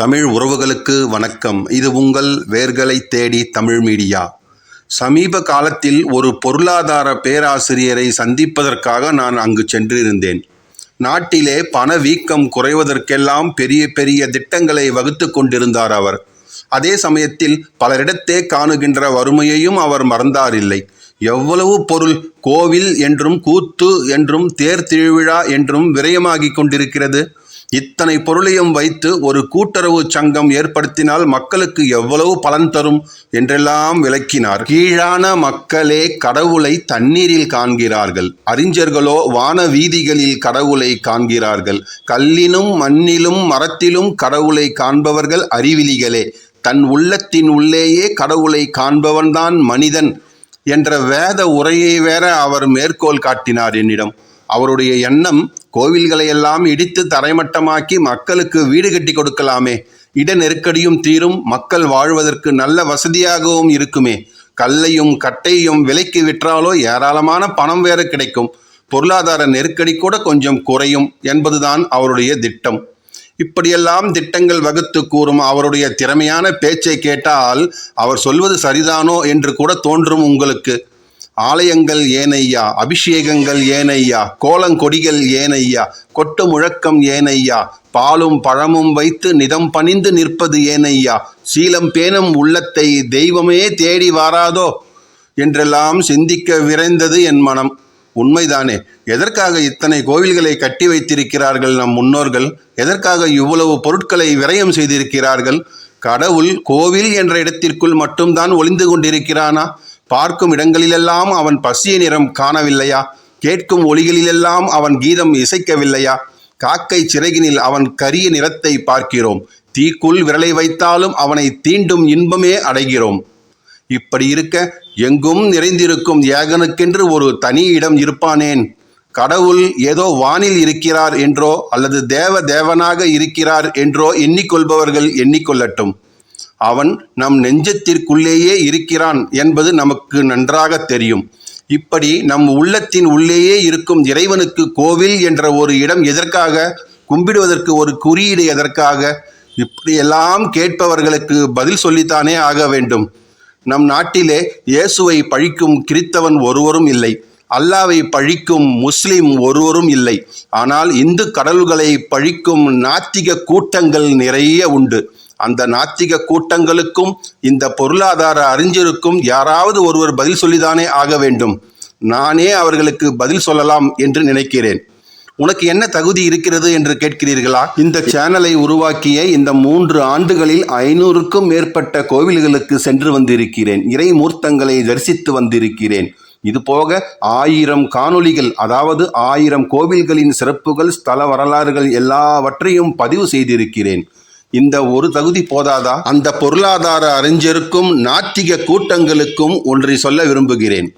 தமிழ் உறவுகளுக்கு வணக்கம். இது உங்கள் வேர்களை தேடி தமிழ் மீடியா. சமீப காலத்தில் ஒரு பொருளாதார பேராசிரியரை சந்திப்பதற்காக நான் அங்கு சென்றிருந்தேன். நாட்டிலே பணவீக்கம் குறைவதற்கெல்லாம் பெரிய பெரிய திட்டங்களை வகுத்து கொண்டிருந்தார் அவர். அதே சமயத்தில் பலரிடத்தே காணுகின்ற வறுமையையும் அவர் மறந்தாரில்லை. எவ்வளவு பொருள் கோவில் என்றும் கூத்து என்றும் தேர் திருவிழா என்றும் விரயமாகிக் கொண்டிருக்கிறது. இத்தனை பொருளையும் வைத்து ஒரு கூட்டுறவு சங்கம் ஏற்படுத்தினால் மக்களுக்கு எவ்வளவு பலன் தரும்? என்றெல்லாம் விளக்கினார். கீழான மக்களே கடவுளை தண்ணீரில் காண்கிறார்கள். அறிஞர்களோ வான வீதிகளில் கடவுளை காண்கிறார்கள். கல்லினும் மண்ணிலும் மரத்திலும் கடவுளை காண்பவர்கள் அறிவிலிகளே. தன் உள்ளத்தின் உள்ளேயே கடவுளை காண்பவன்தான் மனிதன் என்ற வேத உரையை வேற அவர் மேற்கோள் காட்டினார் என்னிடம். அவருடைய எண்ணம் கோவில்களை எல்லாம் இடித்து தரைமட்டமாக்கி மக்களுக்கு வீடு கட்டி கொடுக்கலாமே. இட நெருக்கடியும் தீரும் மக்கள் வாழ்வதற்கு நல்ல வசதியாகவும் இருக்குமே. கல்லையும் கட்டையும் விலைக்கு விற்றாலோ ஏராளமான பணம் வேறு கிடைக்கும். பொருளாதார நெருக்கடி கூட கொஞ்சம் குறையும் என்பதுதான் அவருடைய திட்டம். இப்படியெல்லாம் திட்டங்கள் வகுத்து கூறும் அவருடைய திறமையான பேச்சை கேட்டால் அவர் சொல்வது சரிதானோ என்று கூட தோன்றும் உங்களுக்கு. ஆலயங்கள் ஏனையா அபிஷேகங்கள் ஏனையா கோலங்கொடிகள் ஏனையா கொட்டு முழக்கம் ஏனையா பாலும் பழமும் வைத்து நிதம் பணிந்து நிற்பது ஏனையா சீலம் பேணும் உள்ளத்தை தெய்வமே தேடி வாராதோ என்றெல்லாம் சிந்திக்க விரைந்தது என் மனம். உண்மைதானே எதற்காக இத்தனை கோவில்களை கட்டி வைத்திருக்கிறார்கள் நம் முன்னோர்கள்? எதற்காக இவ்வளவு பொருட்களை விரயம் செய்திருக்கிறார்கள்? கடவுள் கோவில் என்ற இடத்திற்குள் மட்டும்தான் ஒளிந்து கொண்டிருக்கிறானா? பார்க்கும் இடங்களிலெல்லாம் அவன் பசிய நிறம் காணவில்லையா? கேட்கும் ஒளிகளிலெல்லாம் அவன் கீதம் இசைக்கவில்லையா? காக்கை சிறகினில் அவன் கரிய நிறத்தை பார்க்கிறோம். தீக்குள் விரலை வைத்தாலும் அவனை தீண்டும் இன்பமே அடைகிறோம். இப்படி இருக்க எங்கும் நிறைந்திருக்கும் ஏகனுக்கென்று ஒரு தனி இடம் இருப்பானேன்? கடவுள் ஏதோ வானில் இருக்கிறார் என்றோ அல்லது தேவ தேவனாக இருக்கிறார் என்றோ எண்ணிக்கொள்பவர்கள் எண்ணிக்கொள்ளட்டும். அவன் நம் நெஞ்சத்திற்குள்ளேயே இருக்கிறான் என்பது நமக்கு நன்றாக தெரியும். இப்படி நம் உள்ளத்தின் உள்ளேயே இருக்கும் இறைவனுக்கு கோவில் என்ற ஒரு இடம் எதற்காக? கும்பிடுவதற்கு ஒரு குறியீடு எதற்காக? இப்படியெல்லாம் கேட்பவர்களுக்கு பதில் சொல்லித்தானே ஆக வேண்டும். நம் நாட்டிலே இயேசுவை பழிக்கும் கிறித்தவன் ஒருவரும் இல்லை. அல்லாவை பழிக்கும் முஸ்லிம் ஒருவரும் இல்லை. ஆனால் இந்து கடவுள்களை பழிக்கும் நாத்திக கூட்டங்கள் நிறைய உண்டு. அந்த நாத்திக கூட்டங்களுக்கும் இந்த பொருளாதார அறிஞருக்கும் யாராவது ஒருவர் பதில் சொல்லிதானே ஆக வேண்டும். நானே அவர்களுக்கு பதில் சொல்லலாம் என்று நினைக்கிறேன். உனக்கு என்ன தகுதி இருக்கிறது என்று கேட்கிறீர்களா? இந்த சேனலை உருவாக்கிய இந்த மூன்று ஆண்டுகளில் ஐநூறுக்கும் மேற்பட்ட கோவில்களுக்கு சென்று வந்திருக்கிறேன். இறைமூர்த்தங்களை தரிசித்து வந்திருக்கிறேன். இதுபோக ஆயிரம் காணொளிகள் அதாவது ஆயிரம் கோவில்களின் சிறப்புகள் ஸ்தல வரலாறுகள் எல்லாவற்றையும் பதிவு செய்திருக்கிறேன். இந்த ஒரு தகுதி போதாதா? அந்த பொருளாதார அறிஞருக்கும் நாத்திக கூட்டங்களுக்கும் ஒன்றை சொல்ல விரும்புகிறேன்.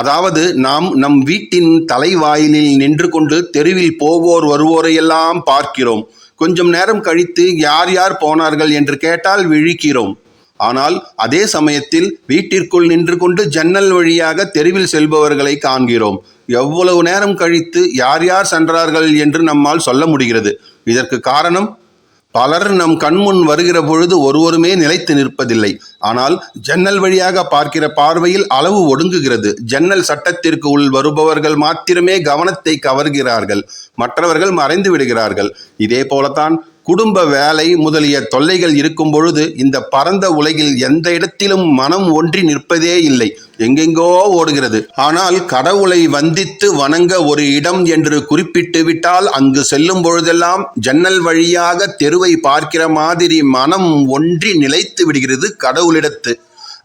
அதாவது நாம் நம் வீட்டின் தலைவாயிலில் நின்று கொண்டு தெருவில் போவோர் வருவோரையெல்லாம் பார்க்கிறோம். கொஞ்சம் நேரம் கழித்து யார் யார் போனார்கள் என்று கேட்டால் விழிக்கிறோம். ஆனால் அதே சமயத்தில் வீட்டிற்குள் நின்று கொண்டு ஜன்னல் வழியாக தெருவில் செல்பவர்களை காண்கிறோம். எவ்வளவு நேரம் கழித்து யார் யார் சென்றார்கள் என்று நம்மால் சொல்ல முடிகிறது. இதற்கு காரணம் பலர் நம் கண்முன் வருகிற பொழுது ஒருவருமே நிலைத்து நிற்பதில்லை. ஆனால் ஜன்னல் வழியாக பார்க்கிற பார்வையில் அளவு ஒடுங்குகிறது. ஜன்னல் சட்டத்திற்கு உள் வருபவர்கள் மாத்திரமே கவனத்தை கவர்கிறார்கள். மற்றவர்கள் மறைந்து விடுகிறார்கள். இதே போலத்தான் குடும்ப வேலை முதலிய தொல்லைகள் இருக்கும் பொழுது இந்த பரந்த உலகில் எந்த இடத்திலும் மனம் ஒன்றி நிற்பதே இல்லை. எங்கெங்கோ ஓடுகிறது. ஆனால் கடவுளை வந்தித்து வணங்க ஒரு இடம் என்று குறிப்பிட்டு விட்டால் அங்கு செல்லும் பொழுதெல்லாம் ஜன்னல் வழியாக தெருவை பார்க்கிற மாதிரி மனம் ஒன்றி நிலைத்து விடுகிறது கடவுளிடத்து.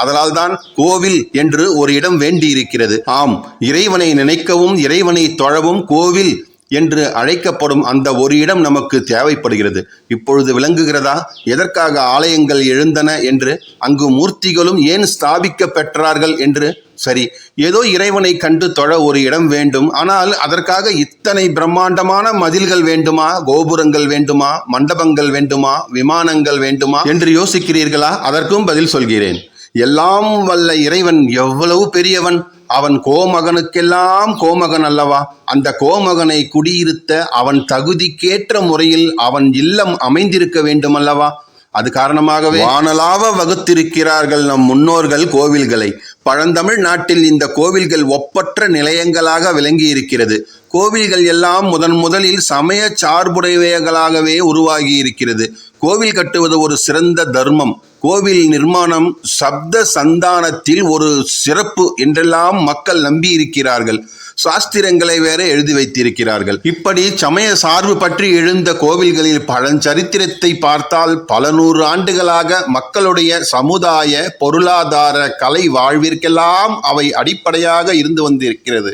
அதனால்தான் கோவில் என்று ஒரு இடம் வேண்டியிருக்கிறது. ஆம் இறைவனை நினைக்கவும் இறைவனை தொழவும் கோவில் என்று அழைக்கப்படும் அந்த ஒரு இடம் நமக்கு தேவைப்படுகிறது. இப்பொழுது விளங்குகிறதா? எதற்காக ஆலயங்கள் எழுந்தன என்று அங்கு மூர்த்திகளும் ஏன் ஸ்தாபிக்க பெற்றார்கள் என்று? சரி ஏதோ இறைவனை கண்டு தொழ ஒரு இடம் வேண்டும். ஆனால் அதற்காக இத்தனை பிரம்மாண்டமான மதில்கள் வேண்டுமா? கோபுரங்கள் வேண்டுமா? மண்டபங்கள் வேண்டுமா? விமானங்கள் வேண்டுமா? என்று யோசிக்கிறீர்களா? அதற்கும் பதில் சொல்கிறேன். எல்லாம் வல்ல இறைவன் எவ்வளவு பெரியவன்? அவன் கோமகனுக்கெல்லாம் கோமகன் அல்லவா? அந்த கோமகனை குடியிருத்த அவன் தகுதிக்கேற்ற முறையில் அவன் இல்லம் அமைந்திருக்க வேண்டும் அல்லவா அது காரணமாகவே வானலாவ வகுத்திருக்கிறார்கள் நம் முன்னோர்கள் கோவில்களை. பழந்தமிழ் நாட்டில் இந்த கோவில்கள் ஒப்பற்ற நிலையங்களாக விளங்கி இருக்கிறது கோவில்கள் எல்லாம் முதன் முதலில் சமய சார்புடையவைகளாகவே உருவாகி இருக்கிறது கோவில் கட்டுவது ஒரு சிறந்த தர்மம். கோவில் நிர்மாணம் சப்த சந்தானத்தில் ஒரு சிறப்பு என்றெல்லாம் மக்கள் நம்பி இருக்கிறார்கள் சாஸ்திரங்களை வேற எழுதி வைத்திருக்கிறார்கள். இப்படி சமய சார்பு பற்றி எழுந்த கோவில்களில் பழஞ்சரித்திரத்தை பார்த்தால் பல நூறு ஆண்டுகளாக மக்களுடைய சமுதாய பொருளாதார கலை வாழ்விற்கெல்லாம் அவை அடிப்படையாக இருந்து வந்திருக்கிறது.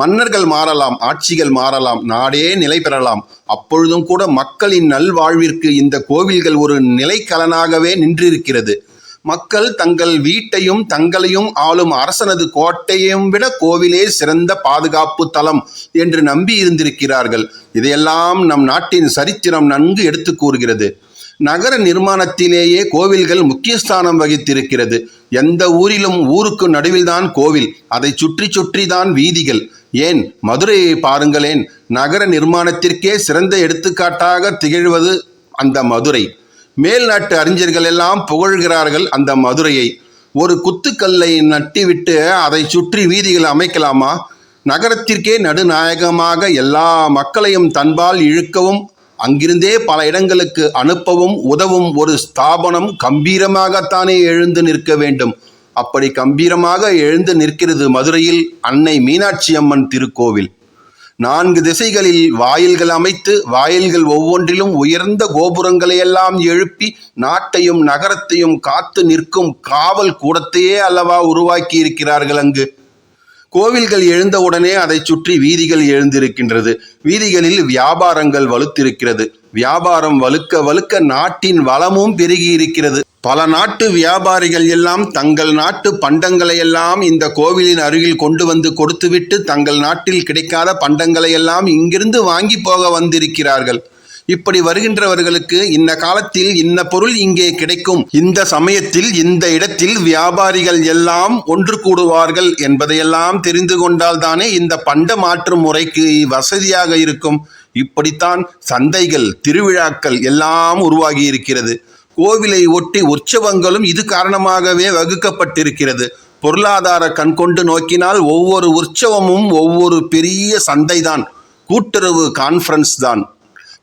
மன்னர்கள் மாறலாம் ஆட்சிகள் மாறலாம் நாடே நிலை பெறலாம். அப்பொழுதும் கூட மக்களின் நல்வாழ்விற்கு இந்த கோவில்கள் ஒரு நிலைக்கலனாகவே நின்றிருக்கிறது. மக்கள் தங்கள் வீட்டையும் தங்களையும் ஆளும் அரசனது கோட்டையையும் விட கோவிலே சிறந்த பாதுகாப்பு தலம் என்று நம்பி இருந்திருக்கிறார்கள் இதையெல்லாம் நம் நாட்டின் சரித்திரம் நன்கு எடுத்து கூறுகிறது. நகர நிர்மாணத்திலேயே கோவில்கள் முக்கிய ஸ்தானம் வகித்திருக்கிறது. எந்த ஊரிலும் ஊருக்கு நடுவில்தான் கோவில். அதை சுற்றி சுற்றி தான் வீதிகள். ஏன்? மதுரையை பாருங்களேன். நகர நிர்மாணத்திற்கே சிறந்த எடுத்துக்காட்டாக திகழ்வது அந்த மதுரை. மேல்நாட்டு அறிஞர்கள் எல்லாம் புகழ்கிறார்கள் அந்த மதுரையை. ஒரு குத்துக்கல்லை நட்டிவிட்டு அதை சுற்றி வீதிகள் அமைக்கலாமா? நகரத்திற்கே நடுநாயகமாக எல்லா மக்களையும் தன்பால் இழுக்கவும் அங்கிருந்தே பல இடங்களுக்கு அனுப்பவும் உதவும் ஒரு ஸ்தாபனம் கம்பீரமாகத்தானே எழுந்து நிற்க வேண்டும். அப்படி கம்பீரமாக எழுந்து நிற்கிறது மதுரையில் அன்னை மீனாட்சி அம்மன் திருக்கோவில். நான்கு திசைகளில் வாயில்கள் அமைத்து வாயில்கள் ஒவ்வொன்றிலும் உயர்ந்த கோபுரங்களையெல்லாம் எழுப்பி நாட்டையும் நகரத்தையும் காத்து நிற்கும் காவல் கூடத்தையே அல்லவா உருவாக்கி இருக்கிறார்கள் அங்கு. கோவில்கள் எழுந்தவுடனே அதை சுற்றி வீதிகள் எழுந்திருக்கின்றது. வீதிகளில் வியாபாரங்கள் வலுத்திருக்கிறது. வியாபாரம் வலுக்க வலுக்க நாட்டின் வளமும் பெருகி இருக்கிறது பல நாட்டு வியாபாரிகள் எல்லாம் தங்கள் நாட்டு பண்டங்களை எல்லாம் இந்த கோவிலின் அருகில் கொண்டு வந்து கொடுத்துவிட்டு தங்கள் நாட்டில் கிடைக்காத பண்டங்களை எல்லாம் இங்கிருந்து வாங்கி போக வந்திருக்கிறார்கள். இப்படி வருகின்றவர்களுக்கு இந்த காலத்தில் இந்த பொருள் இங்கே கிடைக்கும். இந்த சமயத்தில் இந்த இடத்தில் வியாபாரிகள் எல்லாம் ஒன்று கூடுவார்கள் என்பதையெல்லாம் தெரிந்து கொண்டால் தானே இந்த பண்ட மாற்று முறைக்கு வசதியாக இருக்கும். இப்படித்தான் சந்தைகள் திருவிழாக்கள் எல்லாம் உருவாகி இருக்கிறது. கோவிலை ஒட்டி உற்சவங்களும் இது காரணமாகவே வகுக்கப்பட்டிருக்கிறது. பொருளாதார கண் கொண்டு நோக்கினால் ஒவ்வொரு உற்சவமும் ஒவ்வொரு பெரிய சந்தைதான். கூட்டுறவு கான்ஃபரன்ஸ் தான்.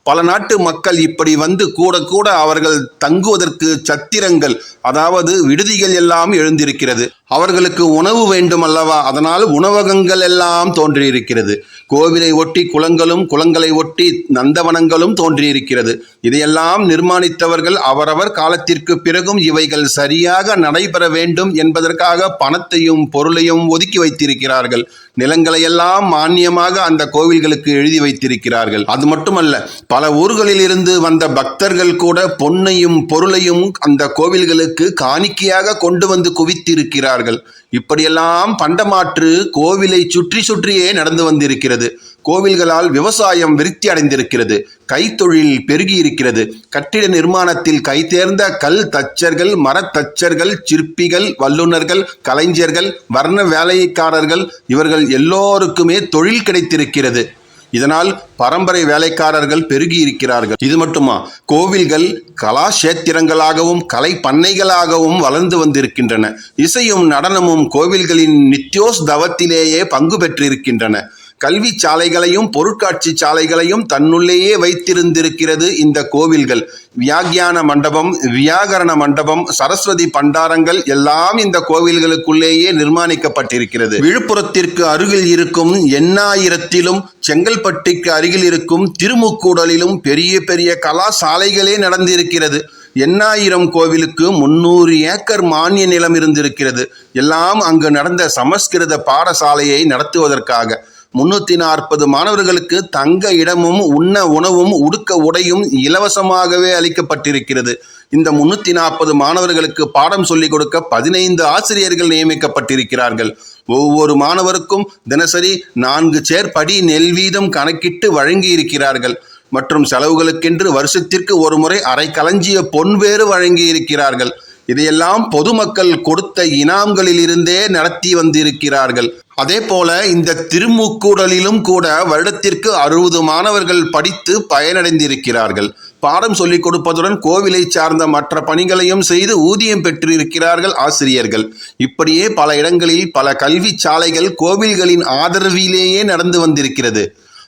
பல நாட்டு மக்கள் இப்படி வந்து கூட கூட அவர்கள் தங்குவதற்கு சத்திரங்கள் அதாவது விடுதிகள் எல்லாம் எழுந்திருக்கிறது. அவர்களுக்கு உணவு வேண்டும் அல்லவா அதனால் உணவகங்கள் எல்லாம் தோன்றியிருக்கிறது. கோவிலை ஒட்டி குளங்களும் குளங்களை ஒட்டி நந்தவனங்களும் தோன்றியிருக்கிறது. இதையெல்லாம் நிர்மாணித்தவர்கள் அவரவர் காலத்திற்கு பிறகும் இவைகள் சரியாக நடைபெற வேண்டும் என்பதற்காக பணத்தையும் பொருளையும் ஒதுக்கி வைத்திருக்கிறார்கள். நிலங்களையெல்லாம் மானியமாக அந்த கோவில்களுக்கு எழுதி வைத்திருக்கிறார்கள். அது மட்டுமல்ல பல ஊர்களில் இருந்து வந்த பக்தர்கள் கூட பொன்னையும் பொருளையும் அந்த கோவில்களுக்கு காணிக்கையாக கொண்டு வந்து குவித்திருக்கிறார்கள். இப்படியெல்லாம் பண்டமாற்று கோவிலை சுற்றி சுற்றியே நடந்து வந்திருக்கிறது. கோவில்களால் விவசாயம் விருத்தி அடைந்திருக்கிறது. கைத்தொழில் பெருகி இருக்கிறது கட்டிட நிர்மாணத்தில் கைதேர்ந்த கல் தச்சர்கள் மரத்தச்சர்கள் சிற்பிகள் வல்லுநர்கள் கலைஞர்கள் வர்ண வேலைக்காரர்கள் இவர்கள் எல்லோருக்குமே தொழில் கிடைத்திருக்கிறது. இதனால் பரம்பரை வேலைக்காரர்கள் பெருகி இருக்கிறார்கள் இது மட்டுமா? கோவில்கள் கலாஷேத்திரங்களாகவும் கலை பண்ணைகளாகவும் வளர்ந்து வந்திருக்கின்றன. இசையும் நடனமும் கோவில்களின் நித்யோஸ் தவத்திலேயே பங்கு பெற்றிருக்கின்றன. கல்வி சாலைகளையும் பொருட்காட்சி சாலைகளையும் தன்னுள்ளேயே வைத்திருந்திருக்கிறது இந்த கோவில்கள். வியாக்கியான மண்டபம் வியாகரண மண்டபம் சரஸ்வதி பண்டாரங்கள் எல்லாம் இந்த கோவில்களுக்குள்ளேயே நிர்மாணிக்கப்பட்டிருக்கிறது. விழுப்புரத்திற்கு அருகில் இருக்கும் எண்ணாயிரத்திலும் செங்கல்பட்டுக்கு அருகில் இருக்கும் திருமுக்கூடலிலும் பெரிய பெரிய கலாசாலைகளே நடந்திருக்கிறது. எண்ணாயிரம் கோவிலுக்கு முன்னூறு ஏக்கர் மானிய நிலம் இருந்திருக்கிறது. எல்லாம் அங்கு நடந்த சமஸ்கிருத பாடசாலையை நடத்துவதற்காக. முன்னூற்றி நாற்பது மாணவர்களுக்கு தங்க இடமும் உண்ண உணவும் உடுக்க உடையும் இலவசமாகவே அளிக்கப்பட்டிருக்கிறது. இந்த முன்னூத்தி நாற்பது மாணவர்களுக்கு பாடம் சொல்லிக் கொடுக்க பதினைந்து ஆசிரியர்கள் நியமிக்கப்பட்டிருக்கிறார்கள். ஒவ்வொரு மாணவருக்கும் தினசரி நான்கு சேர் படி நெல் வீதம் கணக்கிட்டு வழங்கி இருக்கிறார்கள் மற்றும் செலவுகளுக்கென்று வருஷத்திற்கு ஒரு முறை அரை களஞ்சிய பொன்வேறு வழங்கியிருக்கிறார்கள். வழங்கி இருக்கிறார்கள் இதையெல்லாம் பொதுமக்கள் கொடுத்த இனாம்களிலிருந்தே நடத்தி வந்திருக்கிறார்கள். அதே போல இந்த திருமுக்கூடலிலும் கூட வருடத்திற்கு அறுபது மாணவர்கள் படித்து பயனடைந்திருக்கிறார்கள். பாடம் சொல்லிக் கொடுப்பதுடன் கோவிலை சார்ந்த மற்ற பணிகளையும் செய்து ஊதியம் பெற்றிருக்கிறார்கள் ஆசிரியர்கள். இப்படியே பல இடங்களில் பல கல்வி சாலைகள் கோவில்களின் ஆதரவிலேயே நடந்து வந்திருக்கிறது.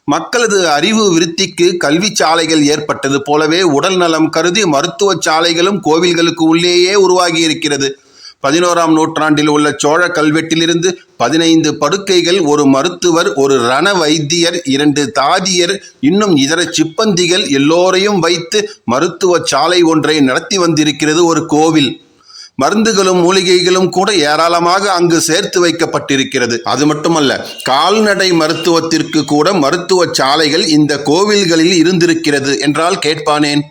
மக்களது அறிவு விருத்திக்கு கல்வி சாலைகள் ஏற்பட்டது போலவே உடல் நலம் கருதி மருத்துவ சாலைகளும் கோவில்களுக்கு உள்ளேயே உருவாகி இருக்கிறது பதினோராம் நூற்றாண்டில் உள்ள சோழ கல்வெட்டிலிருந்து பதினைந்து படுக்கைகள் ஒரு மருத்துவர் ஒரு ரண வைத்தியர் இரண்டு தாதியர் இன்னும் இதர சிப்பந்திகள் எல்லோரையும் வைத்து மருத்துவ சாலை ஒன்றை நடத்தி வந்திருக்கிறது ஒரு கோவில். மருந்துகளும் மூலிகைகளும் கூட ஏராளமாக அங்கு சேர்த்து வைக்கப்பட்டிருக்கிறது. அது மட்டுமல்ல கால்நடை மருத்துவத்திற்கு கூட மருத்துவ சாலைகள் இந்த கோவில்களில் இருந்திருக்கிறது என்றால் கேட்பானேன்?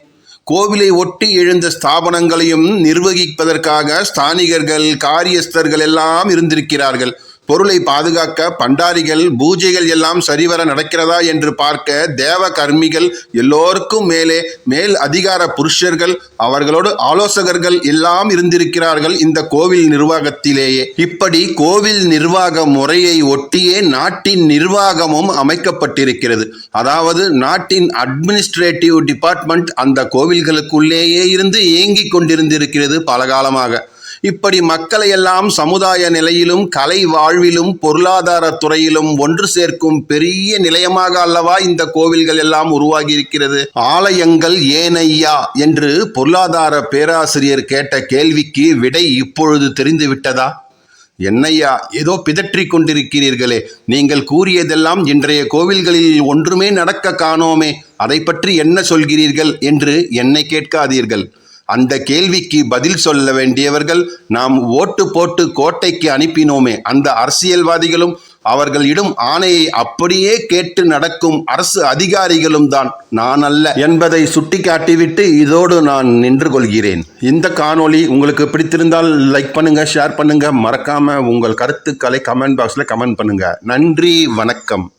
கோவிலை ஒட்டி எழுந்த ஸ்தாபனங்களையும் நிர்வகிப்பதற்காக ஸ்தானிகர்கள் காரியஸ்தர்கள் எல்லாம் இருந்திருக்கிறார்கள். பொருளை பாதுகாக்க பண்டாரிகள் பூஜைகள் எல்லாம் சரிவர நடக்கிறதா என்று பார்க்க தேவ கர்மிகள் எல்லோருக்கும் மேலே மேல் அதிகார புருஷர்கள் அவர்களோடு ஆலோசகர்கள் எல்லாம் இருந்திருக்கிறார்கள் இந்த கோவில் நிர்வாகத்திலேயே. இப்படி கோவில் நிர்வாக முறையை ஒட்டியே நாட்டின் நிர்வாகமும் அமைக்கப்பட்டிருக்கிறது. அதாவது நாட்டின் அட்மினிஸ்ட்ரேட்டிவ் டிபார்ட்மெண்ட் அந்த கோவில்களுக்குள்ளேயே இருந்து இயங்கிக் கொண்டிருந்திருக்கிறது பல காலமாக இப்படி மக்களை எல்லாம் சமுதாய நிலையிலும் கலை வாழ்விலும் பொருளாதார துறையிலும் ஒன்று சேர்க்கும் பெரிய நிலையமாக அல்லவா இந்த கோவில்கள் எல்லாம் உருவாகி இருக்கிறது ஆலயங்கள் ஏனையா என்று பொருளாதார பேராசிரியர் கேட்ட கேள்விக்கு விடை இப்பொழுது தெரிந்துவிட்டதா? என்னையா ஏதோ பிதற்றி கொண்டிருக்கிறீர்களே. நீங்கள் கூறியதெல்லாம் இன்றைய கோவில்களில் ஒன்றுமே நடக்க காணோமே. அதை பற்றி என்ன சொல்கிறீர்கள் என்று என்னை கேட்காதீர்கள். அந்த கேள்விக்கு பதில் சொல்ல வேண்டியவர்கள் நாம் ஓட்டு போட்டு கோட்டைக்கு அனுப்பினோமே அந்த அரசியல்வாதிகளும் அவர்கள் இடும் ஆணையை அப்படியே கேட்டு நடக்கும் அரசு அதிகாரிகளும் தான். நான் அல்ல. என்பதை சுட்டிக்காட்டிவிட்டு இதோடு நான் நின்று கொள்கிறேன். இந்த காணொளி உங்களுக்கு பிடித்திருந்தால் லைக் பண்ணுங்க ஷேர் பண்ணுங்க. மறக்காம உங்கள் கருத்துக்களை கமெண்ட் பாக்ஸில் கமெண்ட் பண்ணுங்க. நன்றி வணக்கம்.